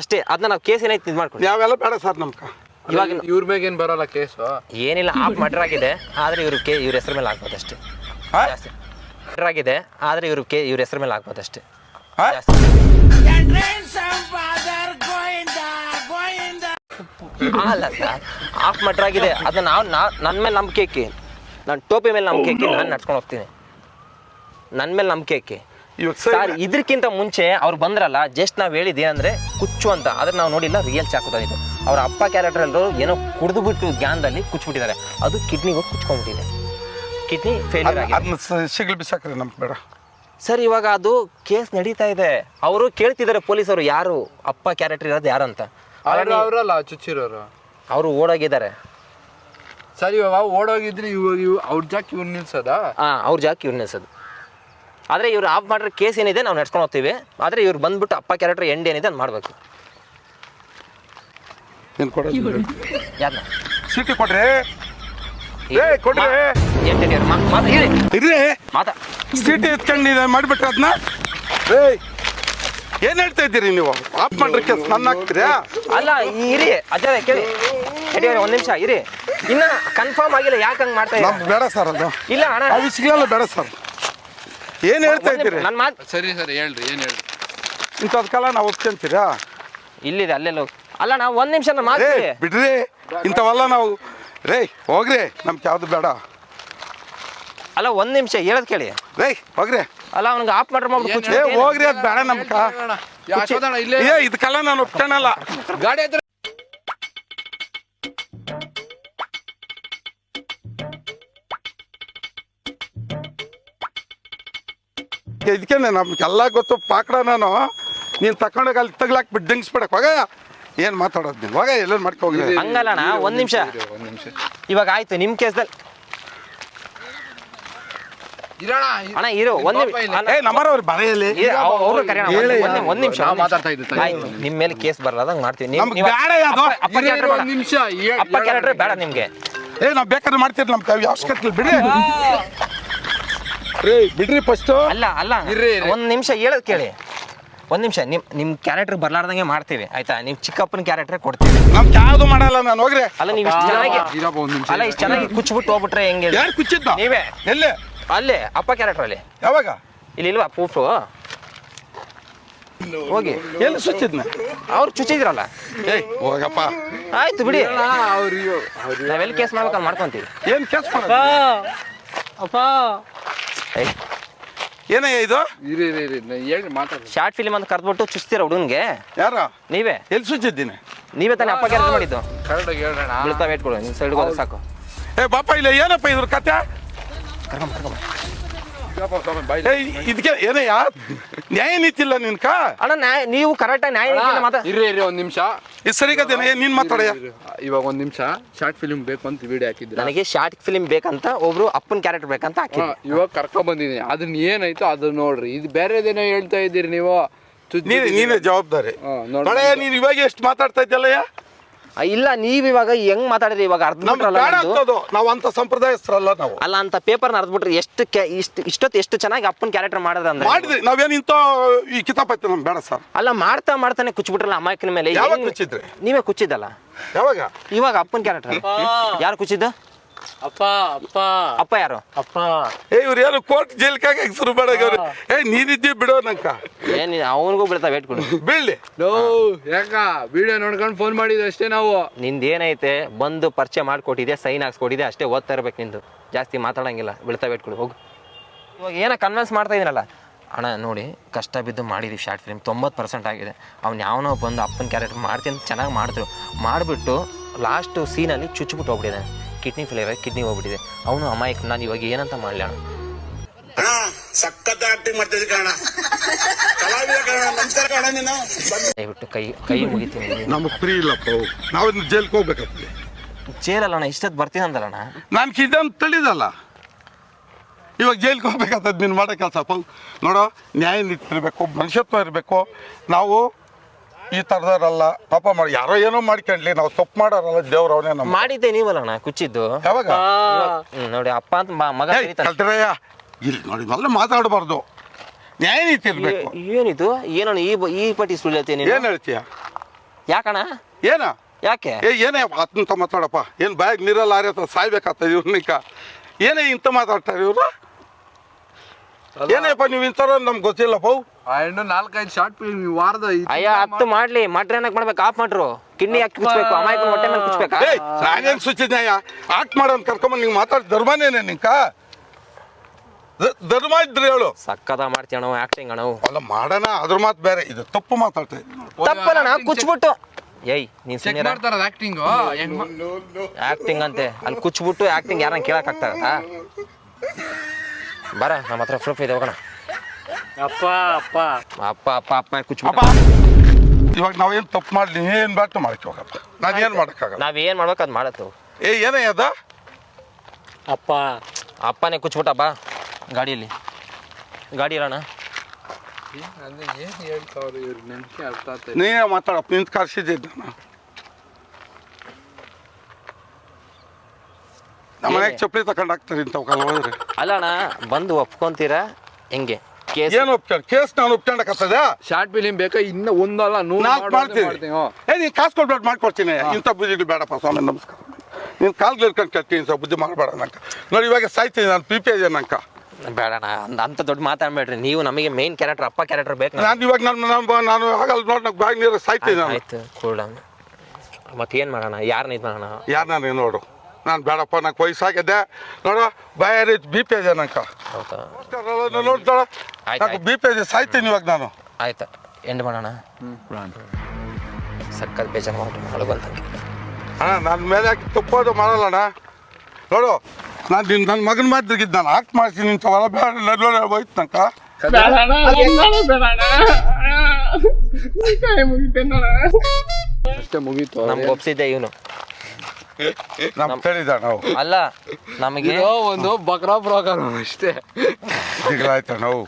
ಅಷ್ಟೇ. ಅದನ್ನ ನಾವು ಕೇಸ್ ಏನೈತೆ ಇದು ಮಾಡ್ಕೊಂಡು. ಯಾವೆಲ್ಲ ಬೇಡ ಸರ್ ನಮ್ಗೆ ಇವಾಗ ಇವ್ರ ಏನು ಬರಲ್ಲ ಕೇಸು. ಏನಿಲ್ಲ ಆಫ್ ಮರ್ಡರ್ ಆಗಿದೆ ಆದರೆ ಇವ್ರ ಕೇ ಇವ್ರ ಹೆಸರು ಮೇಲೆ ಆಗ್ಬೋದು ಅಷ್ಟೇ ಜಾಸ್ತಿ. ಮರ್ಡರ್ ಆಗಿದೆ ಆದರೆ ಇವ್ರ ಕೇ ಇವ್ರ ಹೆಸರು ಮೇಲೆ ಆಗ್ಬೋದು ಅಷ್ಟೇ ಜಾಸ್ತಿ. ಅಲ್ಲ ಸರ್ ಆಫ್ ಮರ್ಡರ್ ಆಗಿದೆ ಅದು ನಾವು ನನ್ನ ಮೇಲೆ ನಂಬಿಕೆ ಇಕ್ಕಿ. ನಾನು ಟೋಪಿ ಮೇಲೆ ನಂಬಿಕೆ ಇಕ್ಕಿ ನಾನು ನಡ್ಸ್ಕೊಂಡು ಹೋಗ್ತೀನಿ. ನನ್ನ ಮೇಲೆ ನಂಬಿಕೆ ಇಕ್ಕಿ. ಇವಾಗ ಸರ್ ಇದಕ್ಕಿಂತ ಮುಂಚೆ ಅವ್ರು ಬಂದ್ರಲ್ಲ ಜಸ್ಟ್ ನಾವು ಹೇಳಿದ್ದೆ ಅಂದ್ರೆ ಕುಚ್ಚು ಅಂತ. ಆದ್ರೆ ನಾವು ನೋಡಿಲ್ಲ ರಿಯಲ್ ಚಾಕು ತಂದಿದ್ದು. ಅವ್ರ ಅಪ್ಪ ಕ್ಯಾರೆಕ್ಟರ್ ಎಲ್ಲರೂ ಏನೋ ಕುಡಿದು ಬಿಟ್ಟು ಜ್ಞಾನದಲ್ಲಿ ಕುಚ್ಬಿಟ್ಟಿದ್ದಾರೆ ಅದು ಕಿಡ್ನಿಗೆ ಹೋಗಿ ಕುಚ್ಕೊಂಡ್ಬಿಟ್ಟಿದೆ. ಕಿಡ್ನಿ ಫೇಲ್ಯೂರ್ ಆಗಿದೆ. ಅದನ್ನ ಸಿಗಲ್ ಬಿಸಾಕ್ರಿ ನಮ್ಗೆ ಬೇಡ. ಸರ್ ಇವಾಗ ಅದು ಕೇಸ್ ನಡೀತಾ ಇದೆ. ಅವರು ಕೇಳ್ತಿದ್ದಾರೆ ಪೊಲೀಸರು ಯಾರು ಅಪ್ಪ ಕ್ಯಾರೆಕ್ಟರ್ ಇರೋದು ಯಾರಂತ ಅವ್ರು ಅವರಲ್ಲ ಚುಚ್ಚಿರೋರು. ಅವರು ಓಡೋಗಿದ್ದಾರೆ. ಸರ್ ಇವಾಗ ಓಡೋಗಿದ್ರೆ ಇವಾಗ ಇವ್ ಅವ್ರ ಜಾಕ್ ಇವ್ರು ನಿಲ್ಸೋದಾ? ಹಾಂ ಅವ್ರ ಜಾಕ್ ಇವ್ರು ನಿಲ್ಸೋದು. ಆದರೆ ಇವ್ರು ಆಫ್ ಮಾಡಿರೋ ಕೇಸ್ ಏನಿದೆ ನಾವು ನಡ್ಸ್ಕೊಂಡು ಹೋಗ್ತೀವಿ. ಆದರೆ ಇವ್ರು ಬಂದ್ಬಿಟ್ಟು ಅಪ್ಪ ಕ್ಯಾರೆಕ್ಟರ್ ಎಂಡ್ ಏನಿದೆ ಅದು ಮಾಡಬೇಕು. ಏನು ಕೊಡೋದು ಯಾರನ್ನ ಸೀಟಿ ಕೊಡ್ರಿ. ಏ ಕೊಡ್ರಿ. ಎಂಟು ಮಾತು ಇರಿ. ಇರ್ರಿ. ಮಾತಾ. ಸೀಟಿ ಎತ್ಕೊಂಡು ಮಾಡಿಬಿಟ್ರೆ ಅದನ್ನ ಏಯ್ ಏನು ಹೇಳ್ತಾ ಇದ್ದೀರಿ ನೀವು? ಆಫ್ ಮಾಡ್ರಿ ಕೆಲ್ಸ ನನ್ನ ಹಾಕ್ತೀರಾ? ಅಲ್ಲ ಇರಿ. ಅಜ್ಜಾರೆ ಕೇಳಿ. ಹೇಳಿ ಒಂದು ನಿಮಿಷ ಇರಿ. ಇನ್ನ ಕನ್ಫರ್ಮ್ ಆಗಿಲ್ಲ ಯಾಕೆ ಹಂಗೆ ಮಾಡ್ತಾ ಇಲ್ಲ ಬೇಡ ಸರ್ ಅದು. ಇಲ್ಲ ಅಣ್ಣ. ಅದು ಸಿಗಲ್ಲ ಬೇಡ ಸರ್ ಏನು ಹೇಳ್ತಾ ಇದ್ದೀರಿ? ನನ್ನ ಮಾತು ಸರಿ ಸರಿ ಹೇಳ್ರಿ ಏನು ಹೇಳ್ರಿ? ಇಂಥದ್ಕೆಲ್ಲ ನಾವು ಒಪ್ಕೊಂತೀರಾ? ಇಲ್ಲಿದೆ ಅಲ್ಲೆಲ್ಲ. ಅಲ್ಲ ನಾವು ಒಂದ್ ನಿಮಿಷ ರೇ ಮಾತಾಡಿ ಬಿಡ್ರಿ. ಇಂಥವೆಲ್ಲ ನಾವು ರೇ ಹೋಗ್ರಿ. ನಮ್ಗೆ ಯಾವ್ದು ಬೇಡ. ಅಲ್ಲ ಒಂದ್ ನಿಮಿಷ ಹೇಳದ್ ಕೇಳಿ. ರೇ ಹೋಗ್ರಿ. ಅಲ್ಲ ಅವ್ನಿಗೆ ಆಫ್ ಮಾಡ್ರಿ ಮಾಡ್ಬಿಟ್ಟು ಏ ಹೋಗ್ರಿ ಅದ್ ಬೇಡ ನಮ್ಕ ಯಶೋದಣ್ಣ ಇಲ್ಲೇ ಏ ಇದಕ್ಕೆಲ್ಲ ನಾನು ಒಪ್ಕೊಳಲ್ಲ ಗಾಡಿ ಹತ್ರ ಇದಕ್ಕೆ ನಮ್ಗೆಲ್ಲ ಗೊತ್ತು ಪಾಕಡ ನಾನು ನೀನು ತಕೊಂಡೋಗಿ ಅಲ್ಲಿ ತಗ್ಲಾಕ್ ಬಿಟ್ಟು ದಂಗಿಸ್ಬಿಡಕ್. ಹೋಗ ಏನು ಮಾತಾಡೋದು ನೀವು ಹೋಗ ಎಲ್ಲ ಮಾಡ್ಕೋಗಿ ಹಂಗಲ್ಲಣ್ಣ ಹಂಗಲ್ಲ ಒಂದ್ ನಿಮಿಷ. ಒಂದ್ ನಿಮಿಷ. ಇವಾಗ ಆಯ್ತು ನಿಮ್ ಕೇಸ್ದಲ್ಲಿ ಅಣ್ಣ ಇರು ಒಂದ್ ನಿಮಿಷ. ಒಂದ್- ಮಾತಾಡ್ತಾ ಆಯ್ತು ನಿಮ್ ಮೇಲೆ ಕೇಸ್ ಬರಲಾದಂಗ್ ಮಾಡ್ತೀವಿ. ಬೇಡ? ಅಪ್ಪ- ಕ್ಯಾರೆಕ್ಟರ್ ಬೇಡ. ಒಂದ್ ನಿಮಿಷ ಅಪ್ಪ ಕ್ಯಾರೆಕ್ಟರ್ ಬೇಡ ನಿಮ್ಗೆ. ಏ ನಾವು ಬೇಕಾದ್ರೆ ಮಾಡ್ತೀರಿ ನಮ್ ಅವಶ್ಯಕತೆ ಬಿಡ್ರಿ. ರೇ ಬಿಡ್ರಿ ಫಸ್ಟ್ ಅಲ್ಲ ಅಲ್ಲ. ಇರ್ರಿ, ಇರ್ರಿ. ಒಂದ್ ನಿಮಿಷ ಹೇಳದ್ ಕೇಳಿ. ಒಂದ್ ನಿಮಿಷ ನಿಮ್ ನಿಮ್ ಕ್ಯಾರೆಕ್ಟರ್ ಬರ್ಲಾರ್ದಂಗೆ ಮಾಡ್ತೀವಿ ಆಯ್ತಾ? ನೀವ್ ಚಿಕ್ಕಪ್ಪನ ಕ್ಯಾರೆಕ್ಟರ್ ಕೊಡ್ತೀವಿ. ನಮ್ ಯಾವ್ದು ಮಾಡಲ್ಲ ನಾನು ಹೋಗ್ರಿ. ಅಲ್ಲ ನೀವು ಇಷ್ಟು ಚೆನ್ನಾಗಿ ಇರಪ್ಪ ಒಂದ್ ನಿಮಿಷ ಅಲ್ಲ ಇಷ್ಟು ಚೆನ್ನಾಗಿ ಕುಚ್ಬಿಟ್ಟು ಹೋಗ್ಬಿಟ್ರೆ ಹೆಂಗೆ ಯಾರು ಕುಚ್ಚಿದ್ದ? ನೀವೇ. ಎಲ್ಲಿ? ಅಲ್ಲೇ ಅಪ್ಪ ಕ್ಯಾರೆಕ್ಟರ್ ಅಲ್ಲಿ. ಯಾವಾಗ? ಇಲ್ಲಿ ಇಲ್ವಾ ಪ್ರೂಫು ಹೋಗಿ. ಎಲ್ಲಿ ಸುಚ್ಚಿದ್ನ? ಅವ್ರು ಚುಚ್ಚಿದ್ರಲ್ಲ. ಏಯ್ ಹೋಗಪ್ಪ. ಆಯ್ತು ಬಿಡಿ. ನಾವೆಲ್ಲಿ ಕೇಸ್ ಮಾಡ್ಬೇಕಂತ ಮಾಡ್ಕೊಂತೀವಿ. ಏನು ಕೇಸ್ ಮಾಡೋದು? ಏಯ್ ಏನಯ್ಯ ಇದು? ಇರಿ ಇರಿ ಇರಿ ನಾ ಹೇಳಿ ಮಾತಾಡಿ ಶಾರ್ಟ್ ಫಿಲ್ಮ್ ಅಂತ ಕರೆದ್ಬಿಟ್ಟು ಚುಚ್ತೀರ ಹುಡುಗನ್ಗೆ? ಯಾರ? ನೀವೇ? ಎಲ್ಲಿ ಸುಚ್ಚಿದ್ದೀನಿ? ನೀವೇ ತಾನೇ ಅಪ್ಪ ಕ್ಯಾರೆಕ್ಟರ್ ಮಾಡಿದ್ದು. ಕರೆಕ್ಟಾಗಿ ಹೇಳೋಣ ಬೀಳ್ತಾ ವೇಟ್ ಕೊಡು ನಿಮ್ಮ ಸೈಡ್ಗೆ ಹೋದ್ರೆ ಸಾಕು. ಏ ಬಾಪ ಇಲ್ಲ ಏನಪ್ಪ ಇದ್ರ ಕತೆ? ಕರ್ಕೊಂಬ ಏ ಇದಕ್ಕೆ ಏನಯ್ಯ ನ್ಯಾಯ ನೀತಿ ಇಲ್ಲ ನಿನ್ಕ ಅಣ್ಣ ನ್ಯಾಯ ನೀವು ಕರೆಕ್ಟಾಗಿ ನ್ಯಾಯ ನೀತಿಯಿಂದ ಮಾತಾ ಇರ್ರಿ ಇರ್ರಿ ಒಂದ್ ನಿಮಿಷ. ಇದು ಸರಿಗದೇನ ನೀನ್ ಮಾತಾಡಯ್ಯ ಇವಾಗ ಒಂದ್ ನಿಮಿಷ. ಶಾರ್ಟ್ ಫಿಲ್ಮ್ ಬೇಕು ಅಂತ ವಿಡಿಯೋ ಹಾಕಿದ್ರು. ನನಗೆ ಶಾರ್ಟ್ ಫಿಲಿಮ್ ಬೇಕಂತ ಒಬ್ರು ಅಪ್ಪನ ಕ್ಯಾರೆಕ್ಟರ್ ಬೇಕಂತ ಹಾಕಿದ್ರು. ಇವಾಗ ಕರ್ಕೊಂಡ್ ಬಂದಿದ್ದೀನಿ. ಅದನ್ನ ಏನಾಯ್ತು? ಅದನ್ನ ನೋಡ್ರಿ. ಇದು ಬೇರೆದೇನೋ ಹೇಳ್ತಾ ಇದ್ದೀರಿ ನೀವು. ನೀನ್ ಜವಾಬ್ದಾರಿ. ನೋಡಯ್ಯ ನೀನ್ ಇವಾಗ ಎಷ್ಟು ಮಾತಾಡ್ತಾ ಇದ್ದಲ್ಲಯ್ಯ ಇಲ್ಲ ನೀವ್ ಇವಾಗ ಹೆಂಗ್ ಮಾತಾಡಿದ್ರಿ? ಇವಾಗ ಅರ್ಧ ನಾವು ಅಂತ ಸಂಪ್ರದಾಯಸ್ಥರಲ್ಲ ನಾವು. ಅಲ್ಲ ಅಂತ ಪೇಪರ್ನ ಬಿಟ್ರಿ ಎಷ್ಟು ಕೆ- ಇಷ್ಟು ಇಷ್ಟೊತ್ತು ಎಷ್ಟು ಚೆನ್ನಾಗಿ ಅಪ್ಪನ ಕ್ಯಾರೆಕ್ಟರ್ ಮಾಡಿದ್ರೆ ಅಂದ್ರೆ? ಮಾಡಿದ್ರಿ. ನಾವೇನು ಇಂಥ ಈ ಕಿತಾಪತಿ ನಮ್ಗೆ ಬೇಡ ಸರ್. ಅಲ್ಲ ಮಾಡ್ತಾ ಮಾಡ್ತಾನೆ ಕುಚ್ಬಿಟ್ರಲ್ಲ ಅಮಾಯಕನ ಮೇಲೆ? ಯಾವಾಗ ಕುಚ್ಚಿದ್ರಿ? ನೀವೇ ಕುಚ್ಚಿದ್ದಲ್ಲ? ಯಾವಾಗ? ಇವಾಗ ಅಪ್ಪನ ಕ್ಯಾರೆಕ್ಟರ್ ಯಾರು ಕುಚ್ಚಿದ್ದು? ಅಪ್ಪ ಅಪ್ಪ. ಅಪ್ಪ ಯಾರು? ಅಪ್ಪ. ಏ ಇವ್ರು ಯಾರು ಕೋರ್ಟ್ ಜೈಲ್ಕಾಗ ಹೆಸರು ಬೇಡಗವ್ರಿ ಏ ನೀನಿದ್ದೀವಿ ಬಿಡೋ ನಂಕ. ಏನ್ ಅವನಿಗೂ ಬಿಡ್ತಾ ವೇಟ್ ಕೊಡು. ಬೀಳ್ಲಿ. ಲೋ ಯಾಕ? ವಿಡಿಯೋ ನೋಡ್ಕೊಂಡು ಫೋನ್ ಮಾಡಿದ್ದು ಅಷ್ಟೇ ನಾವು. ನಿಂದ ಏನೈತೆ ಬಂದು ಪರಿಚಯ ಮಾಡ್ಕೊಟ್ಟಿದೆ ಸೈನ್ ಹಾಕ್ಸ್ಕೊಟ್ಟಿದೆ ಅಷ್ಟೇ ಓದ್ತಾ ಇರ್ಬೇಕು ನಿಂದು. ಜಾಸ್ತಿ ಮಾತಾಡಂಗಿಲ್ಲ. ಬಿಳ್ತಾ ವೇಟ್ ಕೊಡು ಹೋಗು. ಇವಾಗ ಏನೋ ಕನ್ವಿನ್ಸ್ ಮಾಡ್ತಾ ಇದೀನಲ್ಲ? ಅಣ್ಣ ನೋಡಿ ಕಷ್ಟ ಬಿದ್ದು ಮಾಡಿದೀವಿ ಶಾರ್ಟ್ ಫಿಲ್ಮ್ ತೊಂಬತ್ತು ಪರ್ಸೆಂಟ್ ಆಗಿದೆ. ಅವ್ನು ಯಾವನೋ ಬಂದು ಅಪ್ಪನ ಕ್ಯಾರೆಕ್ಟರ್ ಮಾಡ್ತೀನಿ ಚೆನ್ನಾಗಿ ಮಾಡಿದ್ರು ಮಾಡಿಬಿಟ್ಟು ಲಾಸ್ಟ್ ಸೀನಲ್ಲಿ ಚುಚ್ಚಿಬಿಟ್ಟು ಹೋಗ್ಬಿಟ್ಟಿದೆ ಕಿಡ್ನಿ ಫೇಲಿಯರ್ ಕಿಡ್ನಿ ಹೋಗ್ಬಿಟ್ಟಿದೆ. ಅವನು ಅಮಾಯಕ್ ನಾನು ಇವಾಗ ಏನಂತ ಮಾಡಲಿ ಅಣ್ಣ? ಅಣ್ಣ ಸಖತ್ ಆಕ್ಟಿಂಗ್ ಮಾಡ್ತಿದ್ದೆ ಕಣ ಕಲಾವಿದ ಕಣ ನಮಸ್ಕಾರ ಕಣ ನೀನು. ದಯವಿಟ್ಟು ಕೈ ಕೈ ಮುಗಿತೀನಿ ನಮಗೆ ಫ್ರೀ ಇಲ್ಲಪ್ಪ ನಾವು ಇನ್ನು ಜೈಲ್ಗೆ ಹೋಗ್ಬೇಕಾಗ್ತದೆ ಜೈಲಲ್ಲ ಅಣ್ಣ ಇಷ್ಟೊತ್ತು ಬರ್ತೀನಿ ಅಂದಲ್ಲಣ್ಣ? ನಾನು ಕಿದಂತ ತಿಳಿದಲ್ಲ. ಇವಾಗ ಜೈಲ್ಗೆ ಹೋಗ್ಬೇಕಾಗ್ತದೆ ನೀನು ಮಾಡೋ ಕೆಲಸ. ನೋಡೋ ನ್ಯಾಯ ನೀತಿ ಇರಬೇಕು ಮನುಷ್ಯತ್ವ ಇರಬೇಕು. ನಾವು ಈ ಥರದವರಲ್ಲ ಪಾಪ ಮಾಡಿ ಯಾರೋ ಏನೋ ಮಾಡ್ಕೊಂಡ್ಲಿ ನಾವು ತಪ್ಪು ಮಾಡೋರಲ್ಲ ದೇವ್ರ ಅವನೇ ನಮ್ಮ ಮಾಡಿದ್ದೆ ನೀವಲ್ಲ ಅಣ್ಣ ಕುಚ್ಚಿದ್ದು. ಯಾವಾಗ? ಹ್ಮ್, ನೋಡಿ ಅಪ್ಪ ಅಂತ ಮ- ಮಗ ಏಯ್, ಕರೀತಾನೆ. ಕಲ್ತಿರಯ್ಯ ಇಲ್ಲಿ ನೋಡಿ ಮೊದಲು ಮಾತಾಡಬಾರ್ದು. ನ್ಯಾಯ ನೀತಿ ಇರಬೇಕು. ಏ- ಏನಿದು? ಏನಣ್ಣ ಈ ಬ- ಈ ಪಟ್ಟಿ ಸುಳ್ಳು ಹೇಳ್ತೀನಿ? ಏನು ಹೇಳ್ತೀಯ? ಯಾಕಣ್ಣ? ಏನ? ಯಾಕೆ? ಏ ಏನೇ ಅತ್ತಂತ ಮಾತಾಡಪ್ಪ. ಏನು ಬ್ಯಾಗ್ ನೀರಲ್ಲಿ ಆರ್ಯತ್ತ ಸಾಯ್ಬೇಕಾಗ್ತದೆ ಇವ್ರನಿಕ ಏನೇ ಇಂಥ ಮಾತಾಡ್ತಾರೆ ಇವರು? ಏನಪ್ಪ ನೀವು ಇಂತಾರ ನಮ್ಗೆ ಗೊತ್ತಿಲ್ಲಪ್ಪ ಅವು. ಆ ಹೆಣ್ಣು ನಾಲ್ಕೈದು ಶಾರ್ಟ್ ಫಿಲ್ಮ್ ಈ ವಾರದ ಈ ಅಯ್ಯ ಹತ್ತು ಮಾಡ್ಲಿ. ಮಟ್ರ್ ಏನಕ್ಕೆ ಮಾಡ್ಬೇಕು? ಆಫ್ ಮಾಡ್ರು. ಕಿಡ್ನಿ ಯಾಕೆ ಕುಚ್ಬೇಕು ಅಮಾಯಕ ಹೊಟ್ಟೆ ಮೇಲೆ ಕುಚ್ಬೇಕಾ ಏಯ್ ಸಾಗೇನು ಸುಚಿದ್ನಯ್ಯ ಆಕ್ಟ್ ಮಾಡೋ ಅಂತ ಕರ್ಕೊಂಬಂದು ನೀವು ಮಾತಾಡಿ ಧರ್ಮನೇನೆ ನಿಂಕ? ಧ- ಧರ್ಮ ಇದ್ರೆ ಹೇಳು. ಸಕ್ಕದ ಮಾಡ್ತೀಯ ಅಣ್ಣ ಆಕ್ಟಿಂಗ್ ಅಣ್ಣ ಅಲ್ಲ ಮಾಡೋಣ. ಅದ್ರ ಮಾತು ಬೇರೆ. ಇದು ತಪ್ಪು ಮಾತಾಡ್ತಾ. ಇದ್ದೀನಿ ತಪ್ಪಲ್ಲ ನಾ ಕುಚ್ಬಿಟ್ಟು. ಏಯ್ ನೀನ್ ಚೆಕ್ ಮಾಡ್ತಾರ ಆಕ್ಟಿಂಗ್ ಆಕ್ಟಿಂಗ್ ಅಂತೆ. ಅಲ್ಲಿ ಕುಚ್ಬಿಟ್ಟು ಆಕ್ಟಿಂಗ್ ಯಾರನ್ನ ಕೇಳಕ್ ಆಗ್ತದ ಬರ ನಮ್ಮ ಹತ್ರ ಪ್ರೂಫ್ ಇದೆ ಹೋಗೋಣ. ಅಪ್ಪ ಅಪ್ಪ. ಅಪ್ಪ ಅಪ್ಪ ಅಪ್ಪ ಅಪ್ಪ. ಇವಾಗ ಇವಾಗ ನಾವೇನು ತಪ್ಪು ಮಾಡಲಿ ಏನು ಬ್ಯಾಟ್ ಮಾಡಕ್ಕೆ ಹೋಗಪ್ಪ ನಾನು ಏನು ಮಾಡೋಕ್ಕಾಗಲ್ಲ? ನಾವ್ ಏನ್ ಮಾಡ್ಬೇಕು ಅದು ಮಾಡತ್ತು. ಏ ಏನೇ ಅದ? ಅಪ್ಪ. ಅಪ್ಪನೇ ಕುಚ್ಬಿಟ್ಟ ಬಾ. ಗಾಡಿಯಲ್ಲಿ. ಗಾಡಿ ಇರೋಣ. ನೀನೇ ಮಾತಾಡಪ್ಪ ನಿಂತು ಕರ್ಸಿದ್ದೆ ನಾನು. ನಮ್ಮ ಮನೆಗೆ ಚಪ್ಪಲಿ ತಗೊಂಡು ಹಾಕ್ತಾರೆ ಇಂಥವಕ್ಕೆಲ್ಲ ಹೋದ್ರೆ ಅಲ್ಲಣ್ಣ ಬಂದು ಒಪ್ಕೊಂತೀರಾ? ಹೆಂಗೆ? ಕೇಸ್? ಏನು ಒಪ್ಕೊಂಡು? ಕೇಸ್ ನಾನು ಒಪ್ಕೊಂಡಕತ್ತದ ಶಾರ್ಟ್ ಫಿಲಿಮ್ ಬೇಕಾ? ಇನ್ನ ಒಂದಲ್ಲ ನೂರು ನಾಲ್ಕು ಮಾಡ್ತೀನಿ. ಏ ನೀನು ಕಾಸು ಕೊಡ್ಬೇಡ ಮಾಡ್ಕೊಡ್ತೀನಿ ಇಂಥ ಬುದ್ಧಿ ಬೇಡಪ್ಪ ಸ್ವಾಮಿ ನಮಸ್ಕಾರ. ನೀನು ಕಾಲ್ಗೆ ಇರ್ಕೊಂಡು ಕೇಳ್ತೀನಿ ಇಂಥ ಬುದ್ಧಿ ಮಾಡಬೇಡ ನಂಕ ನೋಡಿ ಇವಾಗ ಸಾಯ್ತೀನಿ ನಾನು ಪಿ ಪಿ ಇದೆ ನಂಕ ಬೇಡಣ್ಣ ಅಂದ್- ಅಂತ ದೊಡ್ಡ ಮಾತಾಡ್ಬೇಡ್ರಿ. ನೀವು ನಮಗೆ ಮೇನ್ ಕ್ಯಾರೆಕ್ಟರ್ ಅಪ್ಪ ಕ್ಯಾರೆಕ್ಟರ್ ಬೇಕು ನಾನು ಇವಾಗ ನಾನು ನಾನು ನಾನು ಆಗಲ್ಲ ನೋಡಿ ನಂಗೆ ಬ್ಯಾಗ್ ನೀರು ಸಾಯ್ತೀನಿ ನಾನು. ಆಯ್ತು ಕೂಲ್ ಡೌನ್ ಮತ್ತೇನು ಮಾಡೋಣ? ಯಾರನ್ನ ಇದು ಮಾಡೋಣ? ಯಾರು ನಾನು ನೋಡು. ನಾನು ಬೇಡಪ್ಪ ನಂಗೆ ವಯಸ್ಸಾಗಿದ್ದೆ ನೋಡು ಬಾಯಾರಿ ಬಿ ಪಿ ಇದೆ ನಂಗೆ. ಹೌದಾ? ನೋಡ್ತಾಳ ನಂಗೆ ಬಿ ಪಿ ಇದೆ ಸಾಯ್ತೀನಿ ಇವಾಗ ನಾನು. ಆಯ್ತು ಎಂಡ್ ಮಾಡೋಣ. ಸಕ್ಕತ್ ಬೇಜಾರು ಮಾಡಿ ಬಂದಂಗೆ ಅಣ್ಣ ನನ್ನ ಮೇಲೆ ಹಾಕಿ ತಪ್ಪೋದು ಮಾಡಲ್ಲಣ್ಣ ನೋಡು ನಾನು ನಿನ್ನ ನನ್ನ ಮಗನ ಮಾತಿಗಿದ್ದು ನಾನು. ಆಕ್ಟ್ ಮಾಡ್ತೀನಿ ಇಂಥವೆಲ್ಲ ಬೇಡ ನಡುವೆ ಹೋಯ್ತು ನಂಕ ಅಷ್ಟೇ ಮುಗೀತು ನಮ್ಗೆ ಒಪ್ಸಿದ್ದೆ ಇವನು. ನಮ್ಮ ತಿಳಿದ ನಾವು. ಅಲ್ಲ ನಮಗೆ ಒಂದು ಬಕ್ರಾ ಪ್ರೋಗ್ರಾಮ್ ಅಷ್ಟೇ. ದಿಗ್ಲಾಯ್ತ ನಾವು.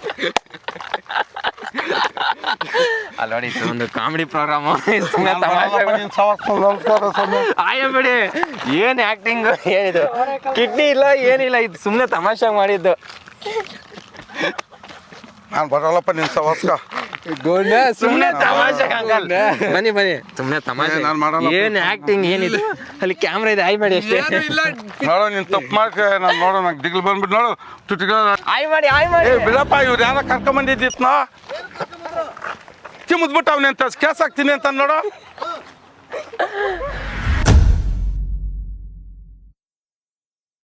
ಅಲ್ಲ ನೋಡಿ ಇದು ಒಂದು ಕಾಮಿಡಿ ಪ್ರೋಗ್ರಾಮ್. ಆಯ ಬಿಡಿ ಏನು ಆಕ್ಟಿಂಗ್ ಏನಿದು? ಕಿಡ್ನಿ ಇಲ್ಲ ಏನಿಲ್ಲ ಇದು ಸುಮ್ಮನೆ ತಮಾಷೆ ಮಾಡಿದ್ದು. ನಾನು ಬರಲ್ಲಪ್ಪ ನಿನ್ನ ಸವಾಸ್ಕ ಗೋಂಡ ಸುಮ್ಮನೆ ತಮಾಷೆ ಅಂಕಲ್ ಬನ್ನಿ ಬನ್ನಿ. ಸುಮ್ಮನೆ ತಮಾಷೆ. ನಾನು ಮಾಡಲ್ಲ. ಏನ್ ಆಕ್ಟಿಂಗ್ ಏನಿದು? ಅಲ್ಲಿ ಕ್ಯಾಮ್ರಾ ಇದೆ ಆಯ್ ಮಾಡಿ ಅಷ್ಟೇ ನೋಡು ನಿನ್ ತಪ್ಪು ಮಾಡ್ಕ ನಾನು ನೋಡು ನಂಗೆ ದಿಗ್ಲು ಬಂದ್ಬಿಟ್ಟು ನೋಡು. ತುಟಿಗ ಆಯ್ ಮಾಡಿ ಆಯ್ ಮಾಡಿ ಏ ಬಿಡಪ್ಪ ಇವ್ರು ಯಾರ ಕರ್ಕೊಂಬಂದಿದ್ದಿತ್ನ ಚಿಮ್ಮದ್ಬಿಟ್ಟು ಅವನೇ ಅಂತ ಕೇಸ್ ಹಾಕ್ತೀನಿ ಅಂತ ನೋಡು.